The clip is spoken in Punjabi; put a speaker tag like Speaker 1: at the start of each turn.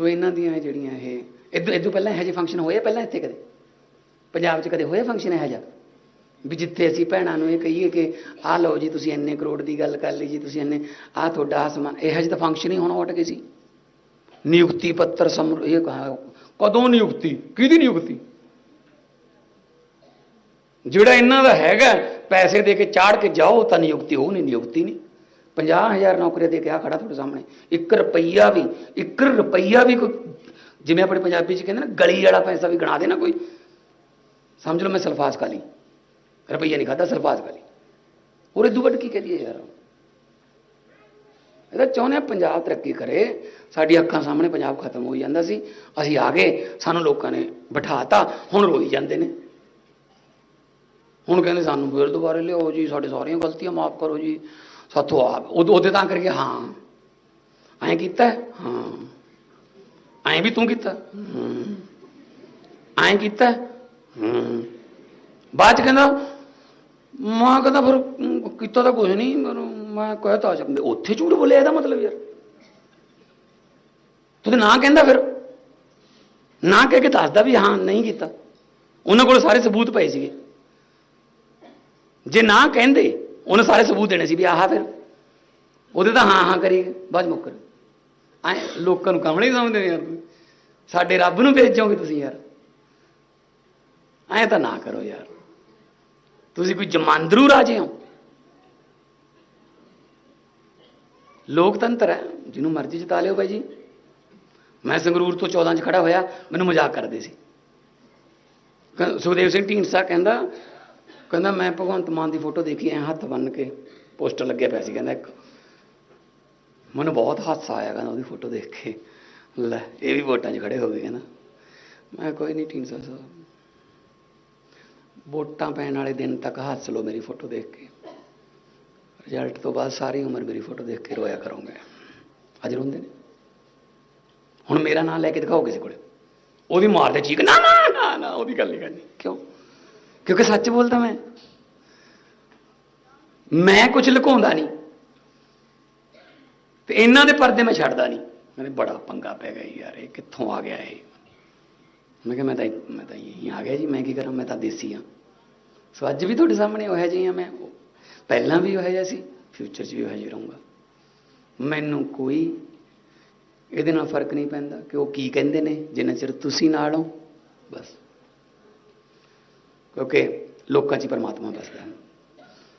Speaker 1: ਸੋ ਇਹਨਾਂ ਦੀਆਂ ਇਹ ਜਿਹੜੀਆਂ ਇਹ ਇਦੋਂ ਇਦੋਂ ਪਹਿਲਾਂ ਇਹੋ ਜਿਹੇ ਫੰਕਸ਼ਨ ਹੋਏ ਪਹਿਲਾਂ ਇੱਥੇ ਕਦੇ? ਪੰਜਾਬ 'ਚ ਕਦੇ ਹੋਏ ਫੰਕਸ਼ਨ ਇਹੋ ਜਿਹਾ? ਵੀ ਜਿੱਥੇ ਅਸੀਂ ਭੈਣਾਂ ਨੂੰ ਇਹ ਕਹੀਏ ਕਿ, ਆਹ ਲਓ ਜੀ, ਤੁਸੀਂ ਇੰਨੇ ਕਰੋੜ ਦੀ ਗੱਲ ਕਰ ਲਈ ਜੀ, ਤੁਸੀਂ ਇੰਨੇ, ਆਹ ਤੁਹਾਡਾ ਆਹ ਸਮਾਨ ਇਹੋ ਜਿਹੇ ਤਾਂ ਫੰਕਸ਼ਨ ਹੀ ਹੋਣਾ ਹਟ ਗਏ ਸੀ। ਨਿਯੁਕਤੀ ਪੱਤਰ ਸਮਰ, ਇਹ ਕਹਾ, ਕਦੋਂ ਨਿਯੁਕਤੀ? ਕਿਹਦੀ ਨਿਯੁਕਤੀ? ਜਿਹੜਾ ਇਹਨਾਂ ਦਾ ਹੈਗਾ, ਪੈਸੇ ਦੇ ਕੇ ਚਾੜ ਕੇ ਜਾਓ, ਤਾਂ ਨਿਯੁਕਤੀ ਉਹ ਨਹੀਂ ਨਿਯੁਕਤੀ ਨਹੀਂ। 50000 ਨੌਕਰੀਆਂ ਦੇ ਕੇ ਆ ਖੜਾ ਤੁਹਾਡੇ ਸਾਹਮਣੇ। 1 ਰੁਪਈਆ ਵੀ 1 ਰੁਪਈਆ ਵੀ ਕੋਈ, ਜਿਵੇਂ ਆਪਣੇ ਪੰਜਾਬੀ ਚ ਕਹਿੰਦੇ ਨਾ, ਗਲੀ ਵਾਲਾ ਪੈਸਾ ਵੀ ਗਣਾ ਦੇ ਨਾ ਕੋਈ। ਸਮਝ ਲਓ ਮੈਂ ਸਲਫਾਸ ਖਾ ਲਈ। ਰੁਪਈਆ ਨਹੀਂ ਖਾਦਾ ਸਲਫਾਸ ਖਾ ਲਈ। ਔਰ ਇਹ ਵੱਡ ਕੀ ਕਹਦੀ ਯਾਰ? ਇਹਦਾ ਚਾਹੁੰਦੇ ਹਾਂ ਪੰਜਾਬ ਤਰੱਕੀ ਕਰੇ। ਸਾਡੀ ਅੱਖਾਂ ਸਾਹਮਣੇ ਪੰਜਾਬ ਖਤਮ ਹੋਈ ਜਾਂਦਾ ਸੀ। ਅਸੀਂ ਆ ਗਏ, ਸਾਨੂੰ ਲੋਕਾਂ ਨੇ ਬਿਠਾਤਾ, ਹੁਣ ਰੋਈ ਜਾਂਦੇ ਨੇ। ਹੁਣ ਕਹਿੰਦੇ ਸਾਨੂੰ ਫਿਰ ਦੁਬਾਰੇ ਲਿਆਓ ਜੀ, ਸਾਡੇ ਸਾਰੀਆਂ ਗਲਤੀਆਂ ਮਾਫ ਕਰੋ ਜੀ। ਸਾਥੋਂ ਆਪ। ਉਦੋਂ ਉਹਦੇ ਤਾਂ ਕਰਕੇ ਹਾਂ। ਐਂ ਕੀਤਾ? ਹਾਂ। ਐਂ ਵੀ ਤੂੰ ਕੀਤਾ? ਐਂ ਕੀਤਾ? ਹੈ? ਬਾਅਦ ਚ ਕਹਿੰਦਾ, ਮਾਂ ਕਹਿੰਦਾ ਫਿਰ ਕੀਤਾ ਤਾਂ ਕੁਝ ਨਹੀਂ। ਪਰ ਮੈਂ ਕਹਿਤਾ ਸਕਦੇ ਉੱਥੇ ਝੂਠ ਬੋਲਿਆ, ਇਹਦਾ ਮਤਲਬ ਯਾਰ। ਤੂੰ ਨਾ ਕਹਿੰਦਾ ਫਿਰ। ਨਾ ਕਹਿ ਕੇ ਦੱਸਦਾ ਵੀ ਹਾਂ, ਨਹੀਂ ਕੀਤਾ। ਉਹਨਾਂ ਕੋਲ ਸਾਰੇ ਸਬੂਤ ਪਏ ਸੀਗੇ। ਜੇ ਨਾ ਕਹਿੰਦੇ ਉਹਨੇ ਸਾਰੇ ਸਬੂਤ ਦੇਣੇ ਸੀ ਵੀ ਆਹ ਫਿਰ ਉਹਦੇ ਤਾਂ ਹਾਂ ਹਾਂ ਕਰੀ, ਬਾਅਦ ਮੁੱਕਰ ਐ ਲੋਕਾਂ ਨੂੰ ਕਮਲੇ ਹੀ ਸਮਝਦੇ ਨੇ ਯਾਰ ਸਾਡੇ ਰੱਬ ਨੂੰ ਵੇਚੋਗੇ ਤੁਸੀਂ ਯਾਰ। ਐ ਤਾਂ ਨਾ ਕਰੋ ਯਾਰ। ਤੁਸੀਂ ਕੋਈ ਜਮਾਂਦਰੂ ਰਾਜੇ ਹੋ। ਲੋਕਤੰਤਰ ਹੈ, ਜਿਹਨੂੰ ਮਰਜ਼ੀ ਜਿਤਾ ਲਿਓ ਭਾਈ ਜੀ। ਮੈਂ ਸੰਗਰੂਰ ਤੋਂ 14 ਚ ਖੜਾ ਹੋਇਆ, ਮੈਨੂੰ ਮਜ਼ਾਕ ਕਰਦੇ ਸੀ। ਸੁਖਦੇਵ ਸਿੰਘ ਢੀਂਡਸਾ ਕਹਿੰਦਾ ਕਹਿੰਦਾ, ਮੈਂ ਭਗਵੰਤ ਮਾਨ ਦੀ ਫੋਟੋ ਦੇਖੀ, ਐ ਹੱਥ ਬੰਨ ਕੇ ਪੋਸਟਰ ਲੱਗਿਆ ਪਿਆ ਸੀ, ਕਹਿੰਦਾ ਇੱਕ। ਮੈਨੂੰ ਬਹੁਤ ਹਾਸਾ ਆਇਆ, ਕਹਿੰਦਾ ਉਹਦੀ ਫੋਟੋ ਦੇਖ ਕੇ। ਲੈ, ਇਹ ਵੀ ਵੋਟਾਂ 'ਚ ਖੜੇ ਹੋ ਗਏ, ਕਹਿੰਦਾ। ਮੈਂ ਕੋਈ ਨਹੀਂ ਢੀਂਡਸਾ ਸਾਹਿਬ। ਵੋਟਾਂ ਪੈਣ ਵਾਲੇ ਦਿਨ ਤੱਕ ਹੱਸ ਲਓ ਮੇਰੀ ਫੋਟੋ ਦੇਖ ਕੇ। ਰਿਜ਼ਲਟ ਤੋਂ ਬਾਅਦ ਸਾਰੀ ਉਮਰ ਮੇਰੀ ਫੋਟੋ ਦੇਖ ਕੇ ਰੋਇਆ ਕਰੋਗੇ। ਅੱਜ ਰੋਂਦੇ ਨੇ। ਹੁਣ ਮੇਰਾ ਨਾਂ ਲੈ ਕੇ ਦਿਖਾਓ ਕਿਸੇ ਕੋਲੇ। ਉਹ ਵੀ ਮਾਰਦੇ ਚੀਕ, ਨਾ ਨਾ ਨਾ ਨਾ ਉਹਦੀ ਗੱਲ ਨਹੀਂ ਕਰਨੀ। ਕਿਉਂ? ਕਿਉਂਕਿ ਸੱਚ ਬੋਲਦਾ ਮੈਂ। ਮੈਂ ਕੁਝ ਲੁਕਾਉਂਦਾ ਨਹੀਂ। ਤੇ ਇਹਨਾਂ ਦੇ ਪਰਦੇ ਮੈਂ ਛੱਡਦਾ ਨਹੀਂ। ਮੈਨੂੰ ਬੜਾ ਪੰਗਾ ਪੈ ਗਿਆ ਯਾਰ, ਇਹ ਕਿੱਥੋਂ ਆ ਗਿਆ ਇਹ? ਮੈਂ ਕਿਹਾ ਮੈਂ ਤਾਂ ਮੈਂ ਤਾਂ ਯਹੀਂ ਆ ਗਿਆ ਜੀ, ਮੈਂ ਕੀ ਕਰਾਂ, ਮੈਂ ਤਾਂ ਦੇਸੀ ਹਾਂ ਸੋ ਅੱਜ ਵੀ ਤੁਹਾਡੇ ਸਾਹਮਣੇ ਉਹ ਜਿਹੀ ਹਾਂ ਮੈਂ ਪਹਿਲਾਂ ਵੀ ਉਹ ਜਿਹਾ ਸੀ ਫਿਊਚਰ 'ਚ ਵੀ ਉਹ ਜਿਹਾ ਰਹੂੰਗਾ। ਮੈਨੂੰ ਕੋਈ ਇਹਦੇ ਨਾਲ ਫ਼ਰਕ ਨਹੀਂ ਪੈਂਦਾ ਕਿ ਉਹ ਕੀ ਕਹਿੰਦੇ ਨੇ, ਜਿੰਨਾ ਚਿਰ ਤੁਸੀਂ ਨਾਲ ਹੋ, ਬਸ। ਕਿਉਂਕਿ ਲੋਕਾਂ 'ਚ ਪਰਮਾਤਮਾ ਵਸਦਾ ਹੈ।